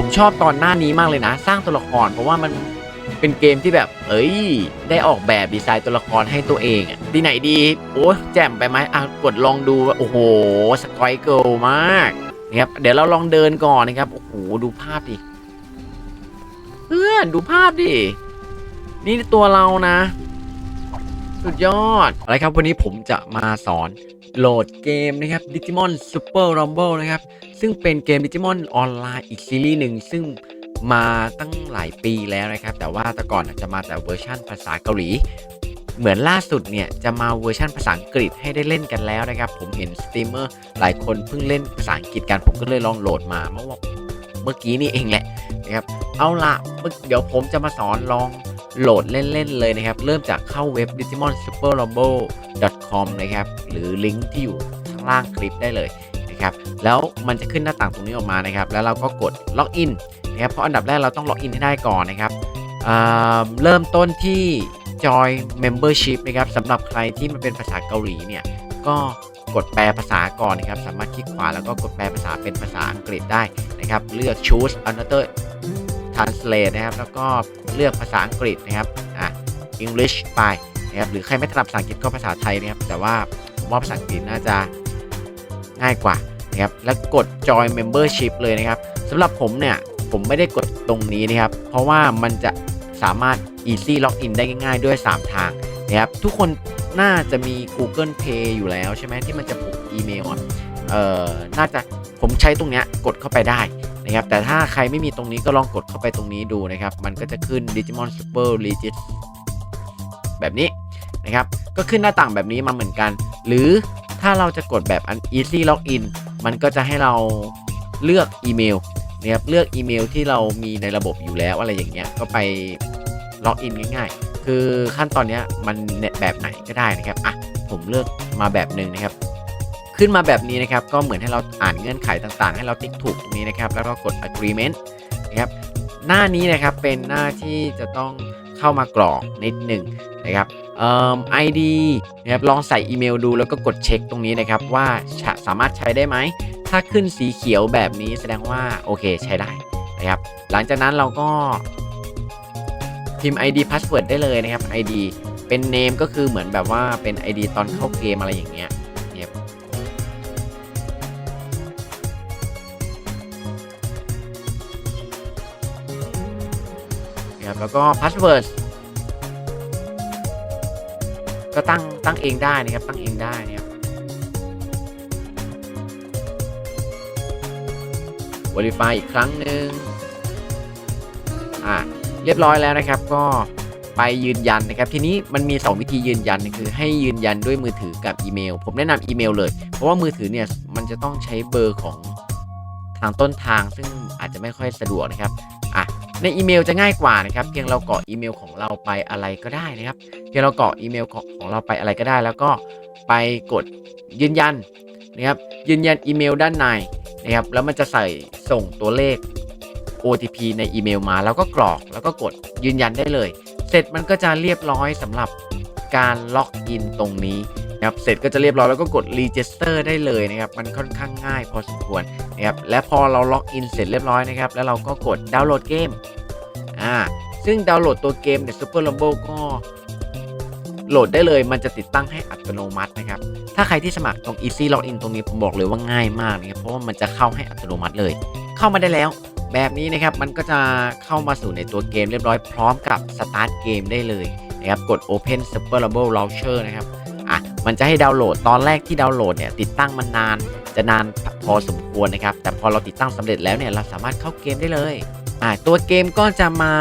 ผมชอบตอนหน้านี้มากเลยนะ สร้างตัวละครเพราะว่ามันเป็นเกมที่แบบ เอ้ย ได้ออกแบบดีไซน์ตัวละครให้ตัวเองอะดีไหนดี โอ้แจ่มไปไหมอะกดลองดูโอ้โหสกอยเกิลมากนะครับเดี๋ยวเราลองเดินก่อนนะครับโอ้โหดูภาพดิเพื่อนดูภาพดินี่ตัวเรานะ สุดยอดอะไรครับวันนี้ผมจะมาสอน โหลดเกมนะครับ Digimon Super Rumble นะครับ ซึ่งเป็นเกม Digimon ออนไลน์อีกซีรีส์หนึ่ง ซึ่งมาตั้งหลายปีแล้วนะครับ แต่ว่าแต่ก่อนจะมาแต่เวอร์ชั่นภาษาเกาหลี เหมือนล่าสุดเนี่ยจะมาเวอร์ชันภาษาอังกฤษให้ได้เล่นกันแล้วนะครับ ผมเห็นสตรีมเมอร์หลายคนเพิ่งเล่นภาษาอังกฤษกัน ผมก็เลยลองโหลดมาเมื่อเมื่อกี้นี่เองแหละนะครับ เอาละเดี๋ยวผมจะมาสอนลอง โหลดเล่น ๆ เลยนะครับ เริ่มจากเข้าเว็บ digimon super rumble com นะครับ หรือลิงก์ที่อยู่ข้างล่างคลิปได้เลยนะครับ แล้วมันจะขึ้นหน้าต่างตรงนี้ออกมานะครับ แล้วเราก็กดล็อกอินนะครับ เพราะอันดับแรกเราต้องล็อกอินให้ได้ก่อนนะครับอ่าเริ่มต้นที่ Joy Membership นะครับสำหรับใครที่มันเป็นภาษาเกาหลีเนี่ย ก็กดแปลภาษาก่อนนะครับ สามารถคลิกขวาแล้วก็กดแปลภาษาเป็นภาษาอังกฤษได้นะครับ เลือก choose another translate นะครับ แล้วก็เลือกภาษาอังกฤษนะครับอะ English ไปนะครับหรือใครไม่ถนัดภาษาอังกฤษก็ภาษาไทยนะครับแต่ว่าผมว่าภาษาอังกฤษน่าจะง่ายกว่านะครับแล้วกด join membership เลยนะครับสำหรับผมเนี่ยผมไม่ได้กดตรงนี้นะครับ เพราะว่ามันจะสามารถ easy login ได้ง่ายๆด้วย 3 ทางนะครับทุกคนน่าจะมี Google Pay อยู่แล้วใช่ไหมที่มันจะผูกอีเมลอะเอ่อน่าจะผมใช้ตรงเนี้ยกดเข้าไปได้ นะครับแต่ถ้าใครไม่มีตรงนี้ก็ลองกดเข้าไปตรงนี้ดูนะครับ มันก็จะขึ้น Digimon Super Legit แบบนี้นะครับ ก็ขึ้นหน้าต่างแบบนี้มาเหมือนกัน หรือถ้าเราจะกดแบบอัน easy login มันก็จะให้เราเลือกอีเมลนะครับเลือกอีเมลที่เรามีในระบบอยู่แล้วอะไรอย่างเงี้ยก็ไปล็อกอินง่าย ๆ คือขั้นตอนเนี้ยมันแบบไหนก็ได้นะครับอะผมเลือกมาแบบหนึ่งนะครับ ขึ้นมาแบบนี้นะครับก็เหมือนให้เราอ่านเงื่อนไขต่างๆ ให้เราติ๊กถูกตรงนี้นะครับ แล้วก็กด agreement นะครับหน้านี้นะครับเป็นหน้าที่จะต้องเข้ามากรอกนิดหนึ่งนะครับเอ่อ ID นะครับลองใส่อีเมลดูแล้วก็กดเช็คตรงนี้นะครับ ว่าสามารถใช้ได้ไหม ถ้าขึ้นสีเขียวแบบนี้แสดงว่าโอเคใช้ได้นะครับ หลังจากนั้นเราก็พิมพ์ ID password ได้เลยนะครับ ID เป็น name ก็คือเหมือนแบบว่าเป็น ID ตอนเข้าเกมอะไรอย่างเงี้ย แล้วก็ password ก็ตั้งตั้งเองได้นะครับ ตั้งเองได้นะครับ Verify อีกครั้งหนึ่งอ่าเรียบร้อยแล้วนะครับ ก็ไปยืนยันนะครับ ทีนี้มันมี 2 วิธียืนยันคือให้ยืนยันด้วยมือถือกับอีเมล ผมแนะนำอีเมลเลย เพราะว่ามือถือเนี่ยมันจะต้องใช้เบอร์ของทางต้นทาง ซึ่งอาจจะไม่ค่อยสะดวกนะครับ ในอีเมลจะง่ายกว่านะครับ เพียงเรากรอกอีเมลของเราไปอะไรก็ได้นะครับ เพียงเรากรอกอีเมลของของเราไปอะไรก็ได้ แล้วก็ไปกดยืนยันนะครับยืนยันอีเมลด้านในนะครับ แล้วมันจะใส่ส่งตัวเลข OTP ในอีเมลมา แล้วก็กรอกแล้วก็กดยืนยันได้เลย เสร็จมันก็จะเรียบร้อยสำหรับการล็อกอินตรงนี้ นะครับเสร็จก็จะเรียบร้อยแล้วก็กด register ได้เลยนะครับมันค่อนข้างง่ายพอสมควรนะครับและพอเราล็อกอินเสร็จเรียบร้อยนะครับแล้วเราก็กดดาวน์โหลดเกมอ่าซึ่งดาวน์โหลดตัวเกมเนี่ย Super Rumble ก็โหลดได้เลยมันจะติดตั้งให้อัตโนมัตินะครับ ถ้าใครที่สมัครตรง easy login ตรงนี้ผมบอกเลยว่าง่ายมากนะครับ เพราะว่ามันจะเข้าให้อัตโนมัติเลย เข้ามาได้แล้ว แบบนี้นะครับ มันก็จะเข้ามาสู่ในตัวเกมเรียบร้อยพร้อมกับ Start เกมได้เลยนะครับ กด Open Super Rumble Launcher นะครับ มันจะให้ดาวน์โหลดตอนแรกที่ดาวน์โหลดเนี่ยติดตั้งมันนานจะนานพอสมควรนะครับ แต่พอเราติดตั้งสำเร็จแล้วเนี่ยเราสามารถเข้าเกมได้เลยอะตัวเกมก็จะมา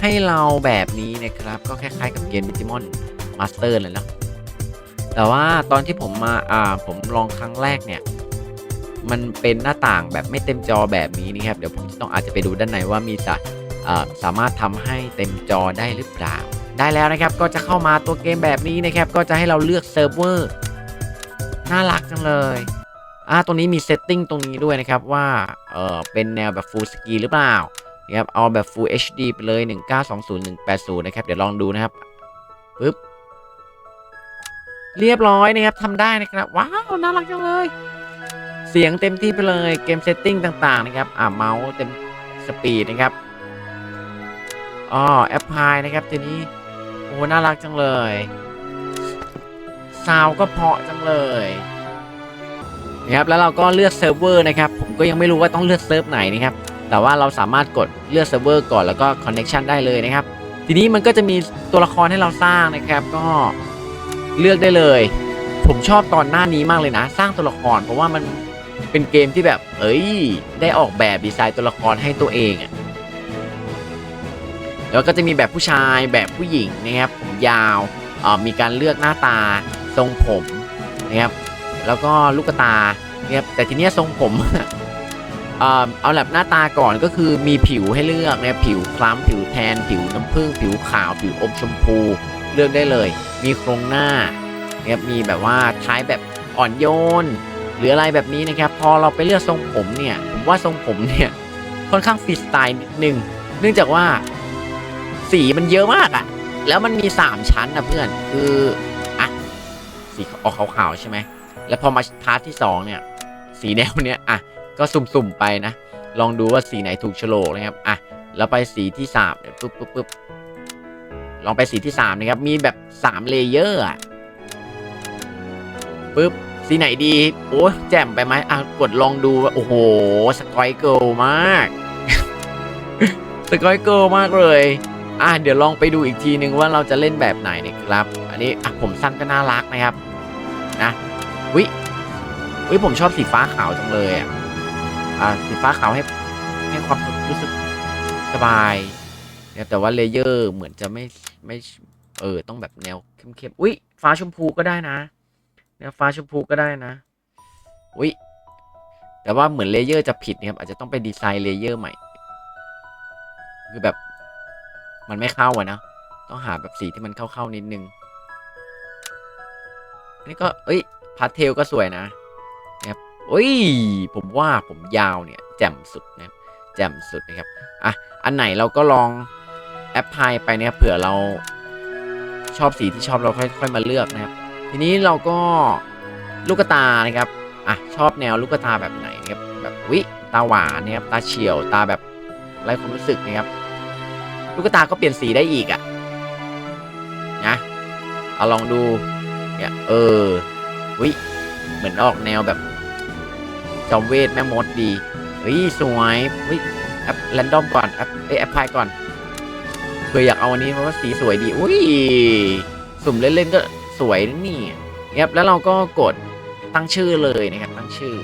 ให้เราแบบนี้นะครับ ก็คล้ายๆกับเกม Digimon Master เลยนะแต่ว่าตอนที่ผมมาอ่าผมลองครั้งแรกเนี่ย มันเป็นหน้าต่างแบบไม่เต็มจอแบบนี้นี่ครับ เดี๋ยวผมจะต้องอาจจะไปดูด้านในว่ามีจะสามารถทำให้เต็มจอได้หรือเปล่า ได้แล้วนะครับก็จะเข้ามาตัวเกมแบบนี้นะครับก็จะให้เราเลือกเซิร์ฟเวอร์น่ารักจังเลยอ่าตรงนี้มีเซตติ้งตรงนี้ด้วยนะครับว่าเออเป็นแนวแบบ Full Screen หรือเปล่านะครับเอาแบบ Full HD ไปเลย 1920นะครับ เดี๋ยวลองดูนะครับปึ๊บเรียบร้อยนะครับทำได้นะครับว้าวน่ารักจังเลย เสียงเต็มที่ไปเลยเกมเซตติ้งต่างๆนะครับอ่าเมาส์เต็มสปีดนะครับอ๋อแอปพลายนะครับทีนี้ อ้น่ารักจังเลยซาวก็เพาะจังเลยนะครับแล้วเราก็เลือกเซิร์ฟเวอร์นะครับผมก็ยังไม่รู้ว่าต้องเลือกเซิร์ฟไหนนะครับแต่ว่าเราสามารถกดเลือกเซิร์ฟเวอร์ก่อนแล้วก็คอนเน็ชันได้เลยนะครับทีนี้มันก็จะมีตัวละครให้เราสร้างนะครับ ก็เลือกได้เลย ผมชอบตอนหน้านี้มากเลยนะ สร้างตัวละครเพราะว่ามันเป็นเกมที่แบบ เอ้ย ได้ออกแบบดีไซน์ตัวละครให้ตัวเองอะ แล้วก็จะมีแบบผู้ชายแบบผู้หญิงนะครับผมยาวมีการเลือกหน้าตาทรงผมนะครับแล้วก็ลูกตานะครับแต่ทีเนี้ยทรงผมเอาแบบหน้าตาก่อนก็คือมีผิวให้เลือกนะครับผิวคล้ำผิวแทน ผิวน้ำผึ้งผิวขาว ผิวอมชมพูเลือกได้เลย มีโครงหน้านะครับมีแบบว่าท้ายแบบอ่อนโยน หรืออะไรแบบนี้นะครับ พอเราไปเลือกทรงผมเนี่ยผมว่าทรงผมเนี่ยค่อนข้างฟรีสไตล์นิดนึง เนื่องจากว่า สีมันเยอะมากอะแล้วมันมี3ชั้นนะเพื่อน คืออะสีออกขาวๆใช่ไหม แล้วพอมาพาร์ทที่2เนี่ย สีแนวเนี้ยอะก็สุ่มๆไปนะ ลองดูว่าสีไหนถูกโฉลกนะครับอะแล้วไปสีที่3เนี่ยปุ๊บปุ๊บปุ๊บลองไปสีที่3นะครับ มีแบบ3เลเยอร์อะปุ๊บสีไหนดี โอ้แจ่มไปไหมอะกดลองดูว่าโอ้โหสกอยเกิลมาก สกอยเกิลมากเลย อะเดี๋ยวลองไปดูอีกทีนึงว่าเราจะเล่นแบบไหนนะครับ อันนี้อะผมสั้นก็น่ารักนะครับนะวิวิผมชอบสีฟ้าขาวจังเลยอะอะสีฟ้าขาวให้ให้ความรู้สึกสบายเนี่ยแต่ว่าเลเยอร์เหมือนจะไม่ไม่เออต้องแบบแนวเข้มๆอุ้ยฟ้าชมพูก็ได้นะเนี่ยฟ้าชมพูก็ได้นะอุ้ยแต่ว่าเหมือนเลเยอร์จะผิดนะครับอาจจะต้องไปดีไซน์เลเยอร์ใหม่ คือแบบ มันไม่เข้าอะนะ ต้องหาแบบสีที่มันเข้าๆนิดนึงอันนี้ก็ เอ้ยพาสเทลก็สวยนะนะครับอุ้ย ผมว่าผมยาวเนี่ย แจ่มสุดนะแจ่มสุดนะครับ อะ อันไหนเราก็ลองแอปพลายไปเนี่ยเผื่อเราชอบสีที่ชอบเราค่อยค่อยมาเลือกนะครับ ทีนี้เราก็ลูกตานะครับ อะ ชอบแนวลูกตาแบบไหนนะครับ แบบวิตาหวานนะครับ ตาเฉียว ตาแบบไร้ความรู้สึกนะครับ ลูกตาก็เปลี่ยนสีได้อีกอะ่ะนะเอาลองดูเนี่ยเออวิเหมือนออกแนวแบบ จอมเวทแม่มดดีเฮ้ยสวยวิแอปแรนดอมก่อนแอปเอแอปพลายก่อนเพื่ออยากเอาอันนี้เพราะว่าสีสวยดีอุ้ยสุ่มเล่นๆก็สวยนะนี่ครับแล้วเราก็กดตั้งชื่อเลยนะครับตั้งชื่อ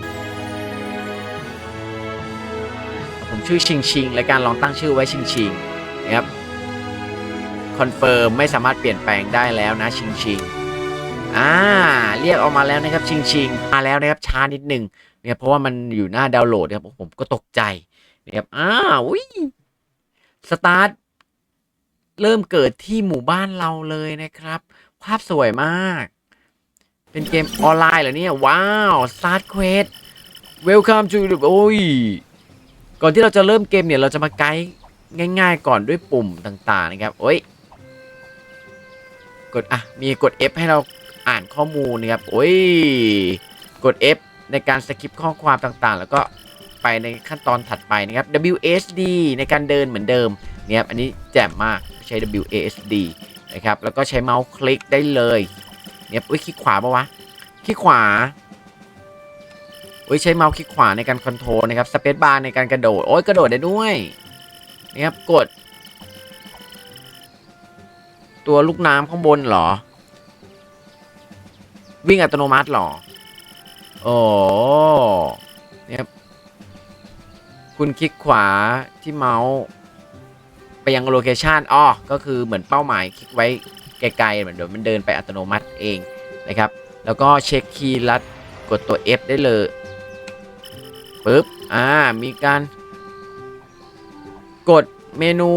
ผมชื่อชิงชิงและการลองตั้งชื่อไว้ชิงชิง นะครับคอนเฟิร์มไม่สามารถเปลี่ยนแปลงได้แล้วนะชิงชิงอ่าเรียกออกมาแล้วนะครับชิงชิงมาแล้วนะครับช้านิดนึงเนี่ยเพราะว่ามันอยู่หน้าดาวน์โหลดนะครับผมก็ตกใจนะครับอ้าวอุ้ยสตาร์ทเริ่มเกิดที่หมู่บ้านเราเลยนะครับ ภาพสวยมาก เป็นเกมออนไลน์เหรอเนี่ย ว้าว Start Quest Welcome to the โอ้ย ก่อนที่เราจะเริ่มเกมเนี่ย เราจะมาไกด์ ง่าย ๆ ก่อนด้วยปุ่มต่างๆนะครับโอ้ยกดอะมีกด F ให้เราอ่านข้อมูลนะครับโอ้ยกด F ในการสกิปข้อความต่างๆ แล้วก็ไปในขั้นตอนถัดไปนะครับ WSD ในการเดินเหมือนเดิมเนี่ยอันนี้แจ่มมากใช้ WASD นะครับแล้วก็ใช้เมาส์คลิกได้เลยเนี่ยอุ้ยคลิกขวาปะวะคลิกขวาอุ้ยใช้เมาส์คลิกขวาในการคอนโทรลนะครับสเปซบาร์ในการกระโดดโอ้ยกระโดดได้ด้วย นี่ครับกด ตัวลูกน้ำข้างบนหรอ วิ่งอัตโนมัติหรอ โอ้เนี่ยครับคุณคลิกขวาที่เมาส์ไปยังโลเคชันอ๋อก็คือเหมือนเป้าหมายคลิกไว้ไกลๆเหมือนเดี๋ยวมันเดินไปอัตโนมัติเองนะครับ แล้วก็เช็คคีย์ลัดกดตัว F ได้เลยปึ๊บ อ่า มีการ กดเมนู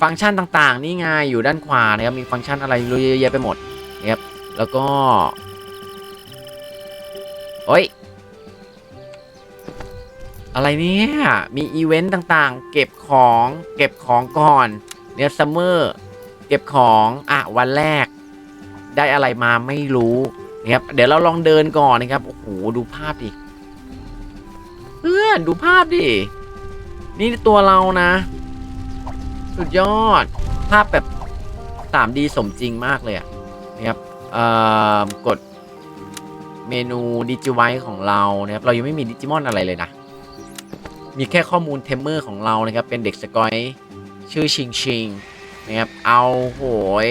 ฟังก์ชันต่างๆ นี่ไงอยู่ด้านขวานะครับ มีฟังก์ชันอะไรรู้เยอะแยะไปหมดนะครับ แล้วก็โอ้ย อะไรเนี่ย มีอีเวนต์ต่างๆ เก็บของเก็บของก่อนเนี่ยซัมเมอร์เก็บของอะวันแรก ได้อะไรมาไม่รู้นะครับเดี๋ยวเราลองเดินก่อนนะครับ โอ้โห ดูภาพดิ อนดูภาพดิ นี่ตัวเรานะ สุดยอด ภาพแบบ 3D สมจริงมากเลยอะนะครับเอ่อกดเมนูดิจิไวของเรานะครับ เรายังไม่มีดิจิมอนอะไรเลยนะ มีแค่ข้อมูลเทมเมอร์ของเรานะครับ เป็นเด็กสกอย ชื่อชิงชิงนะครับ เอาโหย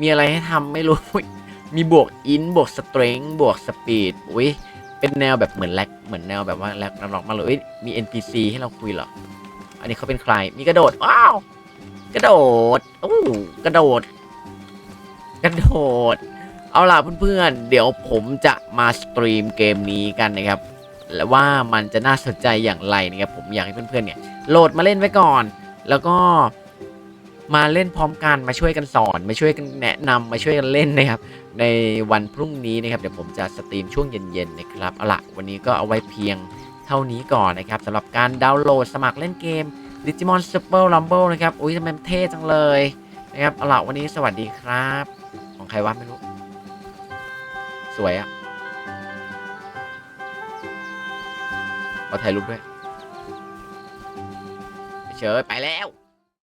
มีอะไรให้ทำไม่รู้ มีบวกอินบวกสเตร n งบวกสปีด อุ้ย เป็นแนวแบบเหมือนแลกเหมือนแนวแบบว่าแลกนล็อกมาเลยเอ้ยมี NPC ให้เราคุยเหรอ อันนี้เขาเป็นใคร มีกระโดด ว้าว กระโดดโอ้กระโดด กระโดด เอาล่ะเพื่อนๆ เดี๋ยวผมจะมาสตรีมเกมนี้กันนะครับ และว่ามันจะน่าสนใจอย่างไรนะครับ ผมอยากให้เพื่อนๆเนี่ย โหลดมาเล่นไว้ก่อน แล้วก็ มาเล่นพร้อมกันมาช่วยกันสอน มาช่วยกันแนะนำมาช่วยกันเล่นนะครับ ในวันพรุ่งนี้นะครับเดี๋ยวผมจะสตรีมช่วงเย็นๆนะครับเอาละวันนี้ก็เอาไว้เพียงเท่านี้ก่อนนะครับสำหรับการดาวน์โหลดสมัครเล่นเกม Digimon Super Rumble นะครับอุ้ยทำไมเท่จังเลยนะครับเอาละวันนี้สวัสดีครับ ของใครวะไม่รู้ สวยอะเอาถ่ายรูปด้วยเฉยไปแล้ว